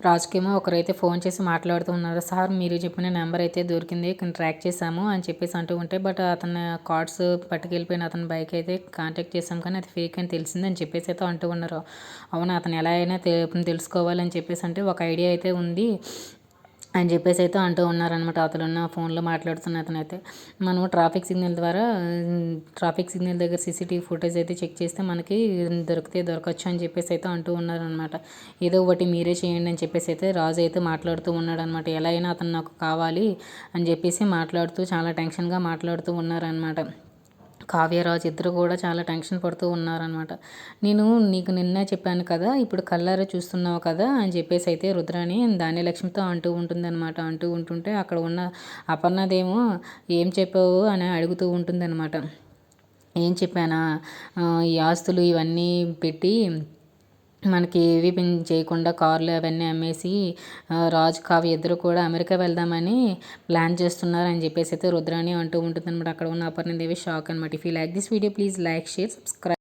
రాజుకేమో ఒకరైతే phone చేసి మాట్లాడుతూ ఉన్నారు. సార్ మీరు చెప్పిన నెంబర్ అయితే దొరికింది ట్రాక్ చేశాము అని చెప్పేసి అంటూ ఉంటే బట్ అతని కార్డ్స్ పట్టుకెళ్ళిపోయిన అతని బైక్ అయితే కాంటాక్ట్ చేశాం కానీ అది ఫేక్ అని తెలిసింది అని చెప్పేసి అయితే అంటూ ఉన్నారు. అవును అతను ఎలా అయినా తెలుసుకోవాలని చెప్పేసి అంటే ఒక ఐడియా అయితే ఉంది. అని చెప్పేసి అయితే అంటూ ఉన్నారనమాట అతనున్న ఫోన్లో మాట్లాడుతున్న అతనైతే. మనం ట్రాఫిక్ సిగ్నల్ ద్వారా ట్రాఫిక్ సిగ్నల్ దగ్గర సీసీటీవీ ఫుటేజ్ అయితే చెక్ చేస్తే మనకి దొరికితే దొరకచ్చు అని చెప్పేసి అయితే అంటూ ఉన్నారనమాట ఏదో ఒకటి మీరే చేయండి అని చెప్పేసి అయితే రాజు అయితే మాట్లాడుతూ ఉన్నాడనమాట ఎలా అయినా అతను నాకు కావాలి అని చెప్పేసి మాట్లాడుతూ చాలా టెన్షన్గా మాట్లాడుతూ ఉన్నారనమాట కావ్యరాజ్ ఇద్దరు కూడా చాలా టెన్షన్ పడుతూ ఉన్నారనమాట నేను నీకు నిన్నే చెప్పాను కదా ఇప్పుడు కళ్ళారా చూస్తున్నావు కదా అని చెప్పేసి అయితే రుద్రాని ధాన్యలక్ష్మితో అంటూ ఉంటుందన్నమాట. అంటూ ఉంటుంటే అక్కడ ఉన్న అపర్ణదేమో ఏం చెప్పావు అని అడుగుతూ ఉంటుందన్నమాట. ఏం చెప్పానా? ఈ ఆస్తులు ఇవన్నీ పెట్టి మనకి ఏవి చేయకుండా కార్లు అవన్నీ అమ్మేసి రాజు కావ్య ఇద్దరు కూడా అమెరికా వెళ్దామని ప్లాన్ చేస్తున్నారు అని చెప్పేసి అయితే రుద్రాణి అంటూ ఉంటుంది అనమాట అక్కడ ఉన్న అపర్ణ దేవి షాక్ అనమాట if you like this video please like share subscribe